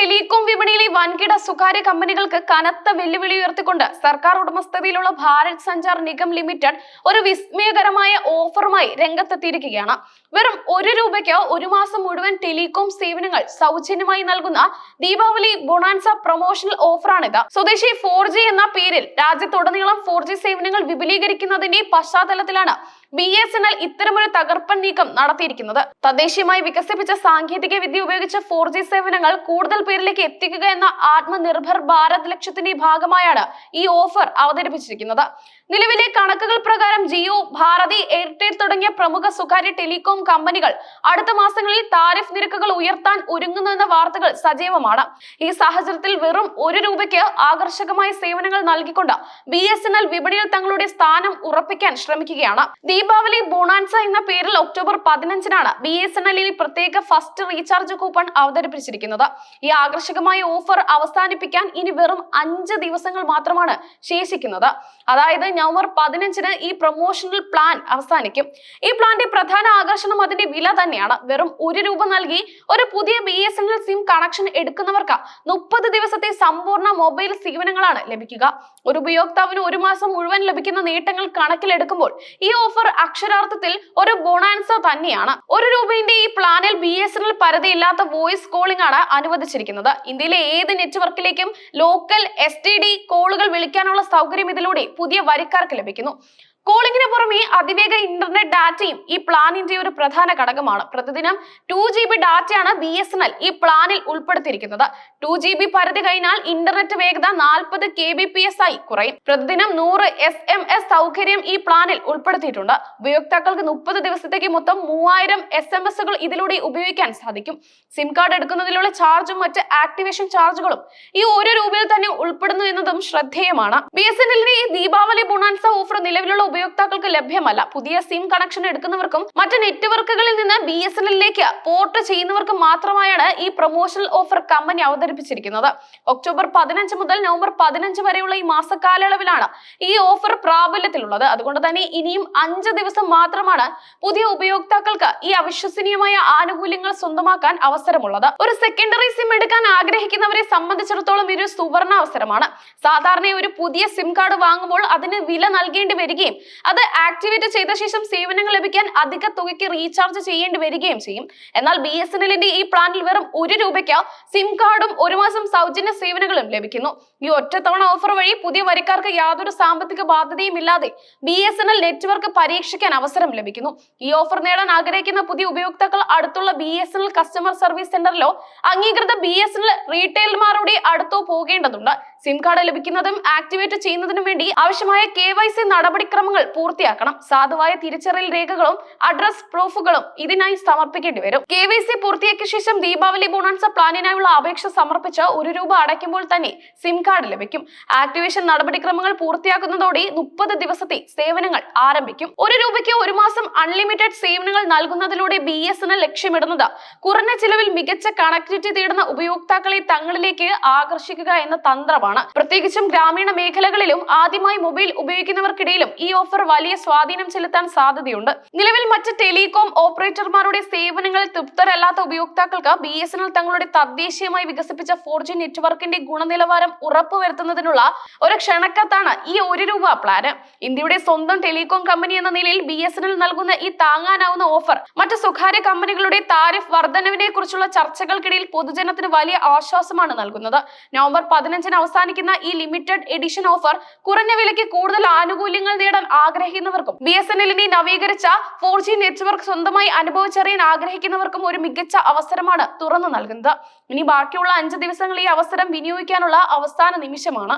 Telecom വിപണിയിലെ വൻകിട സ്വകാര്യ കമ്പനികൾക്ക് കനത്ത വെല്ലുവിളി ഉയർത്തിക്കൊണ്ട് സർക്കാർ ഉടമസ്ഥതയിലുള്ള ഭാരത് സഞ്ചാർ നിഗം ലിമിറ്റഡ് ഒരു വിസ്മയകരമായ ഓഫറുമായി രംഗത്തെത്തിയിരിക്കുകയാണ്. വെറും ഒരു രൂപയ്ക്ക് ഒരു മാസം മുഴുവൻ ടെലികോം സേവനങ്ങൾ സൗജന്യമായി നൽകുന്ന ദീപാവലി ബൊണാൻസ പ്രൊമോഷണൽ ഓഫറാണിത്. സ്വദേശി ഫോർ ജി എന്ന പേരിൽ രാജ്യത്തുടനീളം ഫോർ ജി സേവനങ്ങൾ വിപുലീകരിക്കുന്നതിന്റെ പശ്ചാത്തലത്തിലാണ് ബി എസ് എൻ എൽ ഇത്തരമൊരു തകർപ്പൻ നീക്കം നടത്തിയിരിക്കുന്നത്. തദ്ദേശീയമായി വികസിപ്പിച്ച സാങ്കേതിക വിദ്യ ഉപയോഗിച്ച് ഫോർ ജി സേവനങ്ങൾ കൂടുതൽ പേരിലേക്ക് എത്തിക്കുക എന്ന ആത്മനിർഭർ ഭാരത് ലക്ഷ്യത്തിന്റെ ഭാഗമായാണ് ഈ ഓഫർ അവതരിപ്പിച്ചിരിക്കുന്നത്. നിലവിലെ കണക്കുകൾ പ്രകാരം ജിയോ ഭാരതി എയർടെൽ തുടങ്ങിയ പ്രമുഖ സ്വകാര്യ ടെലികോം കമ്പനികൾ അടുത്ത മാസങ്ങളിൽ താരിഫ് നിരക്കുകൾ ഉയർത്താൻ ഒരുങ്ങുന്നുവെന്ന വാർത്തകൾ സജീവമാണ്. ഈ സാഹചര്യത്തിൽ വെറും ഒരു രൂപയ്ക്ക് ആകർഷകമായ സേവനങ്ങൾ നൽകിക്കൊണ്ട് ബി എസ് എൻ എൽ വിപണിയിൽ തങ്ങളുടെ സ്ഥാനം ഉറപ്പിക്കാൻ ശ്രമിക്കുകയാണ്. ദീപാവലി ബോണാൻസ എന്ന പേരിൽ ഒക്ടോബർ പതിനഞ്ചിനാണ് ബി എസ് എൻ എല്ലിൽ പ്രത്യേക ഫസ്റ്റ് റീചാർജ് കൂപ്പൺ അവതരിപ്പിച്ചിരിക്കുന്നത്. ഈ ആകർഷകമായ ഓഫർ അവസാനിപ്പിക്കാൻ ഇനി വെറും അഞ്ച് ദിവസങ്ങൾ മാത്രമാണ് ശേഷിക്കുന്നത്. അതായത് നവംബർ പതിനഞ്ചിന് ഈ പ്രൊമോഷണൽ പ്ലാൻ അവസാനിക്കും. ഈ പ്ലാന്റെ പ്രധാന ആകർഷണം അതിന്റെ വില തന്നെയാണ്. വെറും ഒരു രൂപ നൽകി ഒരു പുതിയ B S N L SIM connection എടുക്കുന്നവർക്ക് മുപ്പത് ദിവസത്തെ സമ്പൂർണ മൊബൈൽ സേവനങ്ങളാണ് ലഭിക്കുക. ഒരു ഉപയോക്താവിന് ഒരു മാസം മുഴുവൻ ലഭിക്കുന്ന നേട്ടങ്ങൾ കണക്കിലെടുക്കുമ്പോൾ ഈ ഓഫർ അക്ഷരാർത്ഥത്തിൽ ഒരു ബോണാൻസ തന്നെയാണ്. ഒരു രൂപയുടെ ഈ പ്ലാനിൽ ബി എസ് എൻ എൽ പരിധിയില്ലാത്ത വോയിസ് കോളിംഗ് ആണ് അനുവദിച്ചിരിക്കുന്നത്. ഇന്ത്യയിലെ ഏത് നെറ്റ്വർക്കിലേക്കും ലോക്കൽ എസ് കോളുകൾ വിളിക്കാനുള്ള സൗകര്യം ഇതിലൂടെ പുതിയ വരിക്കാർക്ക് ലഭിക്കുന്നു. കോളിംഗിന് പുറമെ അതിവേഗ ഇന്റർനെറ്റ് ഡാറ്റയും ഈ പ്ലാനിന്റെ ഒരു പ്രധാന ഘടകമാണ്. പ്രതിദിനം ടു ജി ബി ഡാറ്റയാണ് ബി എസ് എൻ എൽ ഈ പ്ലാനിൽ ഉൾപ്പെടുത്തിയിരിക്കുന്നത്. ടു ജി ബി പരിധി കഴിഞ്ഞാൽ ഇന്റർനെറ്റ് വേഗത നാൽപ്പത് കെ ബി പി എസ് ആയി കുറയും. പ്രതിദിനം നൂറ് എസ് എം എസ് സൗകര്യം ഈ പ്ലാനിൽ ഉൾപ്പെടുത്തിയിട്ടുണ്ട്. ഉപയോക്താക്കൾക്ക് മുപ്പത് ദിവസത്തേക്ക് മൊത്തം മൂവായിരം എസ് എം എസുകൾ ഇതിലൂടെ ഉപയോഗിക്കാൻ സാധിക്കും. സിം കാർഡ് എടുക്കുന്നതിലുള്ള ചാർജും മറ്റ് ആക്ടിവേഷൻ ചാർജുകളും ഈ ഒരു രൂപയിൽ തന്നെ ഉൾപ്പെടുന്നു എന്നതും ശ്രദ്ധേയമാണ്. ബി എസ് എൻ എല്ലിന്റെ ഈ ദീപാവലി ബുണാൻസ ഓഫർ നിലവിലുള്ള ഉപയോക്താക്കൾക്ക് ലഭ്യമല്ല. പുതിയ സിം കണക്ഷൻ എടുക്കുന്നവർക്കും മറ്റ് നെറ്റ്വർക്കുകളിൽ നിന്ന് ബി എസ് എൻ എല്ലിലേക്ക് പോർട്ട് ചെയ്യുന്നവർക്കും മാത്രമായാണ് ഈ പ്രൊമോഷണൽ ഓഫർ കമ്പനി അവതരിപ്പിച്ചിരിക്കുന്നത്. ഒക്ടോബർ പതിനഞ്ച് മുതൽ നവംബർ പതിനഞ്ച് വരെയുള്ള ഈ മാസക്കാലയളവിലാണ് ഈ ഓഫർ പ്രാബല്യത്തിലുള്ളത്. അതുകൊണ്ട് തന്നെ ഇനിയും അഞ്ച് ദിവസം മാത്രമാണ് പുതിയ ഉപയോക്താക്കൾക്ക് ഈ അവിശ്വസനീയമായ ആനുകൂല്യങ്ങൾ സ്വന്തമാക്കാൻ അവസരമുള്ളത്. ഒരു സെക്കൻഡറി സിം എടുക്കാൻ ആഗ്രഹിക്കുന്നവരെ സംബന്ധിച്ചിടത്തോളം ഇതൊരു സുവർണ അവസരമാണ്. സാധാരണ ഒരു പുതിയ സിം കാർഡ് വാങ്ങുമ്പോൾ അതിന് വില നൽകേണ്ടി വരികയും അത് ആക്ടിവേറ്റ് ചെയ്ത ശേഷം സേവനങ്ങൾ ലഭിക്കാൻ അധിക തുകയ്ക്ക് റീചാർജ് ചെയ്യേണ്ടി വരികയും ചെയ്യും. എന്നാൽ ബി എസ് എൻ എല്ലിന്റെ ഈ പ്ലാനിൽ വെറും ഒരു രൂപയ്ക്ക് സിം കാർഡും ഒരു മാസം സൗജന്യ സേവനങ്ങളും ലഭിക്കുന്നു. ഈ ഒറ്റത്തവണ ഓഫർ വഴി പുതിയ വരിക്കാർക്ക് യാതൊരു സാമ്പത്തിക ബാധ്യതയും ഇല്ലാതെ B S N L network പരീക്ഷിക്കാൻ അവസരം ലഭിക്കുന്നു. ഈ ഓഫർ നേടാൻ ആഗ്രഹിക്കുന്ന പുതിയ ഉപയോക്താക്കൾ അടുത്തുള്ള B S N L customer service സെന്ററിലോ അംഗീകൃത ബി എസ് എൻ എൽ റീറ്റെയിലർമാരുടെ അടുത്തോ പോകേണ്ടതുണ്ട്. സിം കാർഡ് ലഭിക്കുന്നതും ആക്ടിവേറ്റ് ചെയ്യുന്നതിനും വേണ്ടി ആവശ്യമായ കെ വൈ സി നടപടിക്രമങ്ങൾ പൂർത്തിയാക്കണം. സാധുവായ തിരിച്ചറിയൽ രേഖകളും അഡ്രസ് പ്രൂഫുകളും ഇതിനായി സമർപ്പിക്കേണ്ടി വരും. കെ വൈ സി പൂർത്തിയാക്കിയ ശേഷം ദീപാവലി ബോണൻസ പ്ലാനിനായുള്ള അപേക്ഷ സമർപ്പിച്ച് ഒരു രൂപ അടയ്ക്കുമ്പോൾ തന്നെ സിം കാർഡ് ലഭിക്കും. ആക്ടിവേഷൻ നടപടിക്രമങ്ങൾ പൂർത്തിയാക്കുന്നതോടെ മുപ്പത് ദിവസത്തെ സേവനങ്ങൾ ആരംഭിക്കും. ഒരു രൂപയ്ക്ക് ഒരു മാസം അൺലിമിറ്റഡ് സേവനങ്ങൾ നൽകുന്നതിലൂടെ ബി എസ് എൻ ലക്ഷ്യമിടുന്നത്. കുറഞ്ഞ ചിലവിൽ മികച്ച കണക്ടിവിറ്റി തേടുന്ന ഉപയോക്താക്കളെ തങ്ങളിലേക്ക് ആകർഷിക്കുക എന്ന തന്ത്രമാണ് പ്രത്യേകിച്ചും ഗ്രാമീണ മേഖലകളിലും ആദ്യമായി മൊബൈൽ ഉപയോഗിക്കുന്നവർക്കിടയിലും ഈ ഓഫർ വലിയ സ്വാധീനം ചെലുത്താൻ സാധ്യതയുണ്ട്. നിലവിൽ മറ്റ് ടെലികോം ഓപ്പറേറ്റർമാരുടെ സേവനങ്ങളിൽ തൃപ്തരല്ലാത്ത ഉപയോക്താക്കൾക്ക് ബി എസ് എൻ എൽ തങ്ങളുടെ തദ്ദേശീയമായി വികസിപ്പിച്ച ഫോർ ജി നെറ്റ്വർക്കിന്റെ ഗുണനിലവാരം ഉറപ്പുവരുത്തുന്നതിനുള്ള ഒരു ക്ഷണക്കത്താണ് ഈ ഒരു രൂപ പ്ലാന്. ഇന്ത്യയുടെ സ്വന്തം ടെലികോം കമ്പനി എന്ന നിലയിൽ ബി എസ് എൻ എൽ നൽകുന്ന ഈ താങ്ങാനാവുന്ന ഓഫർ മറ്റ് സ്വകാര്യ കമ്പനികളുടെ താരിഫ് വർധനവിനെ കുറിച്ചുള്ള ചർച്ചകൾക്കിടയിൽ പൊതുജനത്തിന് വലിയ ആശ്വാസമാണ് നൽകുന്നത്. നവംബർ പതിനഞ്ചിന് അവസാനിക്കുന്ന ഈ ലിമിറ്റഡ് എഡിഷൻ ഓഫർ കുറഞ്ഞ വിലയ്ക്ക് കൂടുതൽ ആനുകൂല്യങ്ങൾ നേടാൻ ആഗ്രഹിക്കുന്നവർക്കും ബി എസ് എൻ എല്ലിനെ നവീകരിച്ച ഫോർ ജി നെറ്റ്വർക്ക് സ്വന്തമായി അനുഭവിച്ചറിയാൻ ആഗ്രഹിക്കുന്നവർക്കും ഒരു മികച്ച അവസരമാണ് തുറന്നു നൽകുന്നത്. ഇനി ബാക്കിയുള്ള അഞ്ച് ദിവസങ്ങൾ ഈ അവസരം വിനിയോഗിക്കാനുള്ള അവസാന നിമിഷമാണ്.